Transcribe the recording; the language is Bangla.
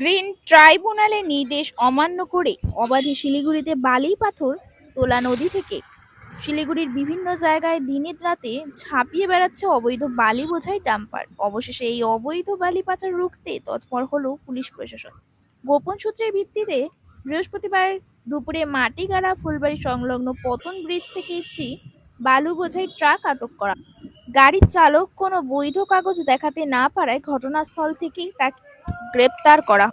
গ্রিন ট্রাইব্যুনালের নির্দেশ অমান্য করে অবাধে শিলিগুড়িতে বালি পাথর তোলা নদী থেকে। শিলিগুড়ির বিভিন্ন জায়গায় দিনের রাতে ঝাঁপিয়ে বেড়াচ্ছে অবৈধ বালি বোঝাই ডাম্পার। অবশেষে এই অবৈধ বালি পাচার রুখতে তৎপর হলো পুলিশ প্রশাসন। গোপন সূত্রের ভিত্তিতে বৃহস্পতিবার দুপুরে মাটিগাড়া ফুলবাড়ি সংলগ্ন পতন ব্রিজ থেকে একটি বালু বোঝাই ট্রাক আটক করা। গাড়ির চালক কোনো বৈধ কাগজ দেখাতে না পারায় ঘটনাস্থল থেকেই তাকে গ্রেপ্তার করা